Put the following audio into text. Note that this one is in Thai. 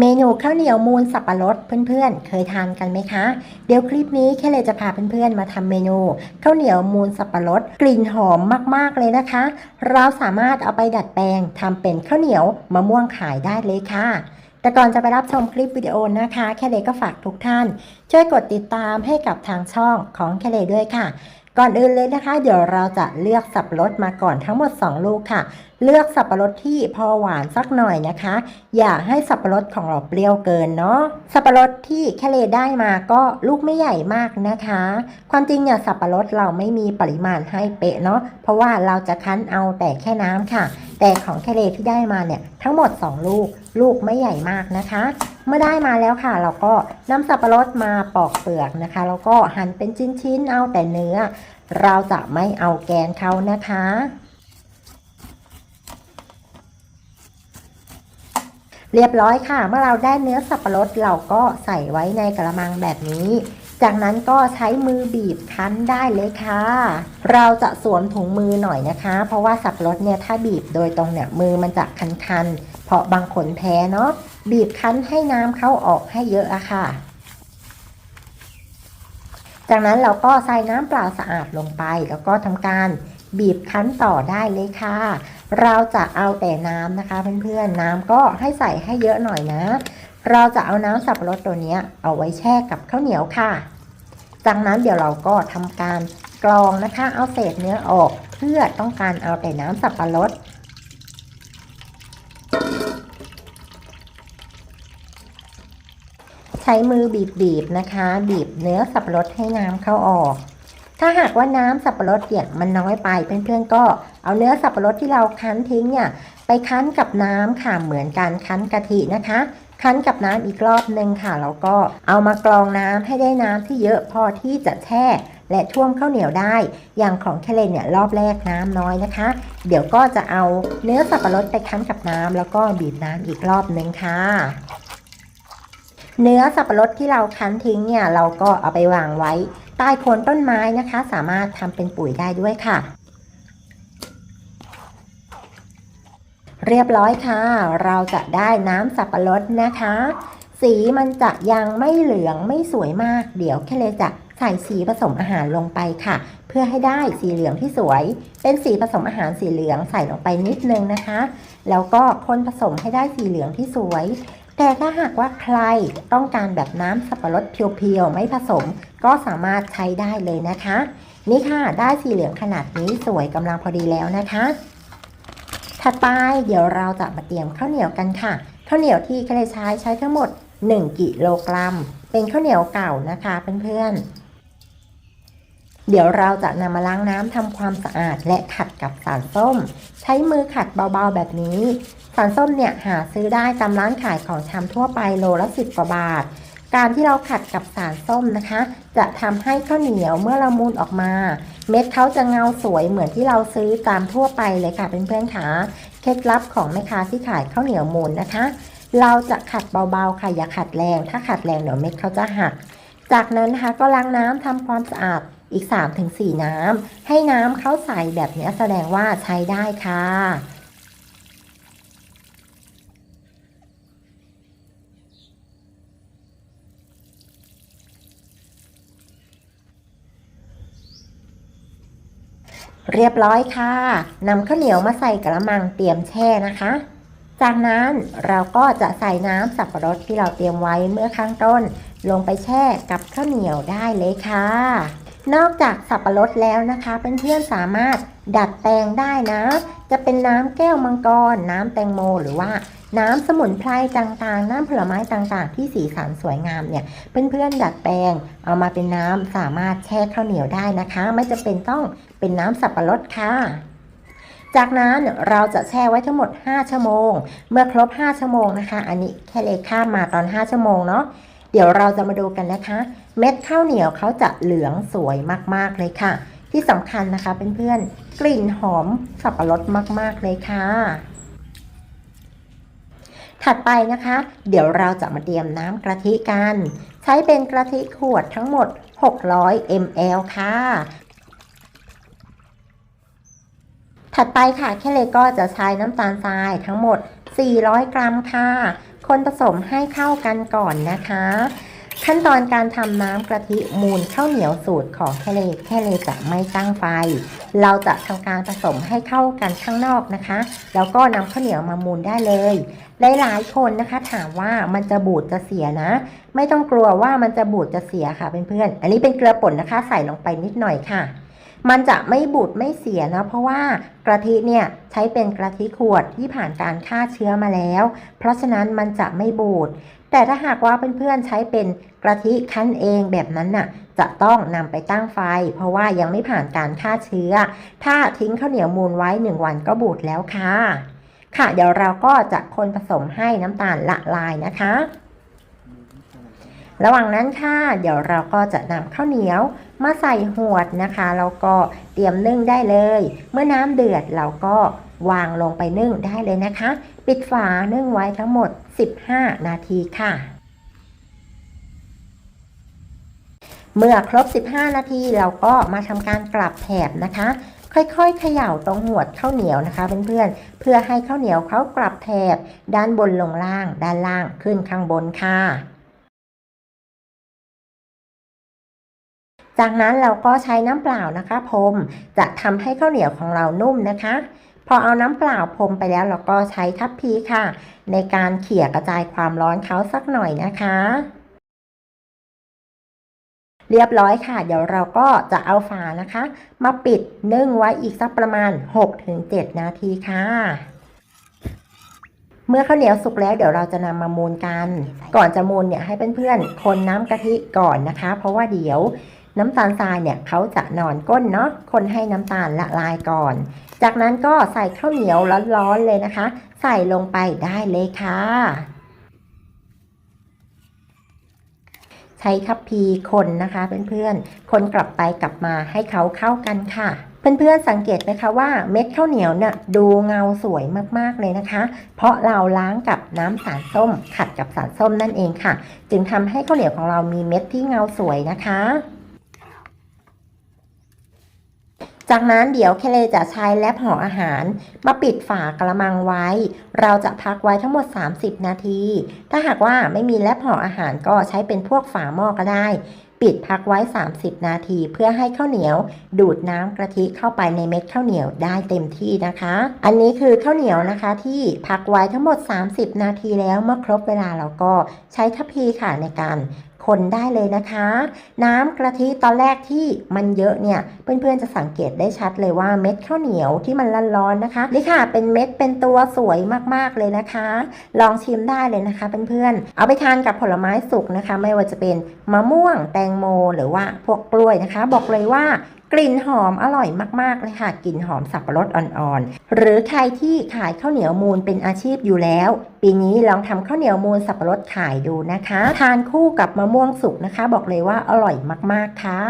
เมนูข้าวเหนียวมูนสับปะรดเพื่อนๆ เคยทานกันไหมคะ เดี๋ยวคลิปนี้แค่เลยจะพาเพื่อนๆ มาทำเมนูข้าวเหนียวมูนสับปะรดกลิ่นหอมมากๆเลยนะคะ เราสามารถเอาไปดัดแปลงทำเป็นข้าวเหนียวมะม่วงขายได้เลยค่ะแต่ก่อนจะไปรับชมคลิปวิดีโอนะคะ แค่เลยก็ฝากทุกท่าน ช่วยกดติดตามให้กับทางช่องของแค่เลยด้วยค่ะ ก่อนอื่นเลยนะคะ เดี๋ยวเราจะเลือกสับปะรดมาก่อนทั้งหมด 2 ลูกค่ะ เลือกสับปะรดที่พอหวานสักหน่อยนะคะ อย่าให้สับปะรดของเราเปรี้ยวเกินเนาะสับปะรดที่แคเลได้มาก็ลูกไม่ใหญ่มากนะคะ ความจริงเนี่ยสับปะรดเราไม่มีปริมาณให้เป๊ะเนาะเพราะว่าเราจะคั้นเอาแต่แค่น้ำค่ะ แต่ของแคเลที่ได้มาเนี่ยทั้งหมด 2 ลูก ลูกไม่ใหญ่มากนะคะเมื่อได้มาแล้วค่ะ เราก็นำสับปะรดมาปอกเปลือกนะคะ แล้วก็หั่นเป็นชิ้นๆ เอาแต่เนื้อ เราจะไม่เอาแกนเขานะคะ เรียบร้อยค่ะ เมื่อเราได้เนื้อสับปะรดเราก็ใส่ไว้ในกระมังแบบนี้ จากนั้นก็ใช้มือบีบคั้นได้เลยค่ะ เราจะสวมถุงมือหน่อยนะคะ เพราะว่าสับปะรดเนี่ยถ้าบีบโดยตรงเนี่ยมือมันจะคันๆ เพราะบางคนแพ้เนาะบีบคั้นให้น้ำเข้าออกให้เยอะอะค่ะ จากนั้นเราก็ใส่น้ำเปล่าสะอาดลงไป แล้วก็ทำการบีบคั้นต่อได้เลยค่ะ เราจะเอาแต่น้ำนะคะเพื่อนๆน้ำก็ให้ใส่ให้เยอะหน่อยนะ เราจะเอาน้ำสับปะรดตัวนี้เอาไว้แช่กับข้าวเหนียวค่ะ จากนั้นเดี๋ยวเราก็ทำการกรองนะคะ เอาเศษเนื้อออก เพื่อต้องการเอาแต่น้ำสับปะรด ใช้มือบีบๆนะคะ บีบเนื้อสับปะรดให้น้ำเข้าออก ถ้าหากว่าน้ำสับปะรดเนี่ยมันน้อยไปเพื่อนๆก็เอาเนื้อสับปะรดที่เราคั้นทิ้งเนี่ยไปคั้นกับน้ำค่ะเหมือนการคั้นกะทินะคะ คั้นกับน้ำอีกรอบหนึ่งค่ะแล้วก็เอามากรองน้ำให้ได้น้ำที่เยอะพอที่จะแช่และท่วมข้าวเหนียวได้ อย่างของแคเลนเนี่ยรอบแรกน้ำน้อยนะคะ เดี๋ยวก็จะเอาเนื้อสับปะรดไปคั้นกับน้ำแล้วก็บีบน้ำอีกรอบนึงค่ะ เนื้อสับปะรดที่เราคั้นทิ้งเนี่ยเราก็เอาไปวางไว้ ใต้โคนต้นไม้นะคะ สามารถทำเป็นปุ๋ยได้ด้วยค่ะ เรียบร้อยค่ะ เราจะได้น้ำสับปะรดนะคะ สีมันจะยังไม่เหลืองไม่สวยมาก เดี๋ยวแค่เลยจะใส่สีผสมอาหารลงไปค่ะ เพื่อให้ได้สีเหลืองที่สวย เป็นสีผสมอาหารสีเหลืองใส่ลงไปนิดนึงนะคะ แล้วก็คนผสมให้ได้สีเหลืองที่สวย แต่ถ้าหากว่าใครต้องการแบบน้ำสับปะรดเพียวๆ ไม่ผสม ก็สามารถใช้ได้เลยนะคะ นี่ค่ะได้สีเหลืองขนาดนี้สวยกำลังพอดีแล้วนะคะ ถัดไปเดี๋ยวเราจะมาเตรียมข้าวเหนียวกันค่ะข้าวเหนียวที่เคยใช้ใช้ทั้งหมด 1 กิโลกรัม เป็นข้าวเหนียวเก่านะคะเพื่อนๆ เดี๋ยวเราจะนำมาล้างน้ำทำความสะอาดและขัดกับสารส้ม ใช้มือขัดเบาๆแบบนี้ สารส้มเนี่ยหาซื้อได้ตามร้านขายของชำทั่วไปโลละสิบกว่าบาท การที่เราขัดกับสารส้มนะคะ จะทำให้ข้าวเหนียวเมื่อเรามูนออกมา เม็ดเขาจะเงาสวยเหมือนที่เราซื้อตามทั่วไปเลยค่ะเเพื่อนๆค่ะเคล็ดลับของแม่ค้าที่ขายข้าวเหนียวมูนนะคะ เราจะขัดเบาๆค่ะอย่าขัดแรง ถ้าขัดแรงเดี๋ยวเม็ดเขาจะหัก จากนั้นนะคะก็ล้างน้ำทำความสะอาด อีก 3-4 น้ำ ให้น้ำเข้าใส่แบบนี้แสดงว่าใช้ได้ค่ะ เรียบร้อยค่ะนำข้าวเหนียวมาใส่กระมังเตรียมแช่นะคะ จากนั้นเราก็จะใส่น้ำสับปะรดที่เราเตรียมไว้เมื่อข้างต้น ลงไปแช่กับข้าวเหนียวได้เลยค่ะ นอกจากสับปะรดแล้วนะคะเพื่อนๆสามารถดัดแปลงได้นะ จะเป็นน้ำแก้วมังกร น้ำแตงโม หรือว่าน้ำสมุนไพรต่างๆ น้ำผลไม้ต่างๆ ที่สีสันสวยงามเนี่ย เพื่อนๆดัดแปลงเอามาเป็นน้ำสามารถแช่ข้าวเหนียวได้นะคะ ไม่จะเป็นต้องเป็นน้ำสับปะรดค่ะจากนั้นเราจะแช่ไว้ทั้งหมด 5 ชั่วโมง เมื่อครบ 5 ชั่วโมงนะคะ อันนี้แค่เลขข้ามมาตอน 5 ชั่วโมงเนาะ เดี๋ยวเราจะมาดูกันนะคะ เม็ดข้าวเหนียวเขาจะเหลืองสวยมากๆเลยค่ะ ที่สำคัญนะคะเพื่อนๆกลิ่นหอมสับปะรดมากๆเลยค่ะ ถัดไปนะคะ เดี๋ยวเราจะมาเตรียมน้ำกะทิกัน ใช้เป็นกะทิขวดทั้งหมด 600 ml ค่ะ ถัดไปค่ะแค่เลก็จะใช้น้ำตาลทรายทั้งหมด 400 กรัมค่ะ คนผสมให้เข้ากันก่อนนะคะ ขั้นตอนการทำน้ำกะทิมูลข้าวเหนียวสูตรของแคเลแคเลจะไม่ตั้งไฟ เราจะทำการผสมให้เข้ากันข้างนอกนะคะ แล้วก็นำข้าวเหนียวมามูลได้เลยหลายๆคนนะคะถามว่ามันจะบูดจะเสียนะ ไม่ต้องกลัวว่ามันจะบูดจะเสียค่ะเพื่อนๆอันนี้เป็นเกลือป่นนะคะใส่ลงไปนิดหน่อยค่ะ มันจะไม่บูดไม่เสียนะเพราะว่ากะทิเนี่ยใช้เป็นกะทิขวดที่ผ่านการฆ่าเชื้อมาแล้ว เพราะฉะนั้นมันจะไม่บูด แต่ถ้าหากว่าเพื่อนๆใช้เป็นกะทิคั้นเองแบบนั้นน่ะจะต้องนำไปตั้งไฟ เพราะว่ายังไม่ผ่านการฆ่าเชื้อ ถ้าทิ้งข้าวเหนียวมูลไว้ 1 วันก็บูดแล้วค่ะ ค่ะเดี๋ยวเราก็จะคนผสมให้น้ำตาลละลายนะคะ ระหว่างนั้นค่ะเดี๋ยวเราก็จะนำข้าวเหนียวมาใส่หวดนะคะแล้วก็เตรียมนึ่งได้เลย เมื่อน้ำเดือดเราก็วางลงไปนึ่งได้เลยนะคะ ปิดฝานึ่งไว้ทั้งหมด 15 นาทีค่ะ เมื่อครบ 15 นาทีเราก็มาทำการกลับแถบนะคะ ค่อยๆเขย่าตรงหวดข้าวเหนียวนะคะเพื่อนๆเพื่อให้ข้าวเหนียวเขากลับแถบ ด้านบนลงล่าง ด้านล่างขึ้นข้างบนค่ะจากนั้นเราก็ใช้น้ำเปล่านะคะพรมจะทำให้ข้าวเหนียวของเรานุ่มนะคะ พอเอาน้ำเปล่าพรมไปแล้วเราก็ใช้ทัพพีค่ะ ในการเขี่ยกระจายความร้อนเขาสักหน่อยนะคะ เรียบร้อยค่ะ เดี๋ยวเราก็จะเอาฝานะคะ มาปิดนึ่งไว้อีกสักประมาณ 6-7 นาทีค่ะเมื่อข้าวเหนียวสุกแล้วเดี๋ยวเราจะนำมามูนกัน ก่อนจะมูนเนี่ยให้เพื่อนๆคนน้ำกะทิก่อนนะคะ เพราะว่าเดี๋ยว น้ำตาลทรายเนี่ยเขาจะนอนก้นเนาะ คนให้น้ำตาลละลายก่อน จากนั้นก็ใส่ข้าวเหนียวร้อนๆเลยนะคะ ใส่ลงไปได้เลยค่ะ ใช้ทัพพีคนนะคะเพื่อนๆ คนกลับไปกลับมาให้เขาเข้ากันค่ะเพื่อนๆสังเกตไหมคะว่าเม็ดข้าวเหนียวเนี่ยดูเงาสวยมากๆเลยนะคะ เพราะเราล้างกับน้ำสารส้ม ขัดกับสารส้มนั่นเองค่ะ จึงทำให้ข้าวเหนียวของเรามีเม็ดที่เงาสวยนะคะ จากนั้นเดี๋ยวเคเลจะใช้แลบห่ออาหาร มาปิดฝากระมังไว้ เราจะพักไว้ทั้งหมด 30 นาที ถ้าหากว่าไม่มีแลบห่ออาหารก็ใช้เป็นพวกฝาหม้อก็ได้ ปิดพักไว้ 30 นาที เพื่อให้ข้าวเหนียว ดูดน้ำกะทิเข้าไปในเม็ดข้าวเหนียวได้เต็มที่นะคะ อันนี้คือข้าวเหนียวนะคะที่พักไว้ทั้งหมด 30 นาทีแล้วเมื่อครบเวลาเราก็ใช้ทัพพีค่ะในการ คนได้เลยนะคะ น้ำกะทิตอนแรกที่มันเยอะเนี่ยเพื่อนๆจะสังเกตได้ชัดเลยว่าเม็ดข้าวเหนียวที่มันร้อนๆนะคะนี่ค่ะเป็นเม็ดเป็นตัวสวยมากๆเลยนะคะ ลองชิมได้เลยนะคะเพื่อนๆเอาไปทานกับผลไม้สุกนะคะ ไม่ว่าจะเป็นมะม่วงแตงโม หรือว่าพวกกล้วยนะคะ บอกเลยว่ากลิ่นหอมอร่อยมากๆเลยค่ะกลิ่นหอมสับปะรดอ่อนๆ หรือใครที่ขายข้าวเหนียวมูลเป็นอาชีพอยู่แล้ว ปีนี้ลองทำข้าวเหนียวมูลสับปะรดขายดูนะคะ ทานคู่กับมะม่วงสุกนะคะ บอกเลยว่าอร่อยมากๆค่ะ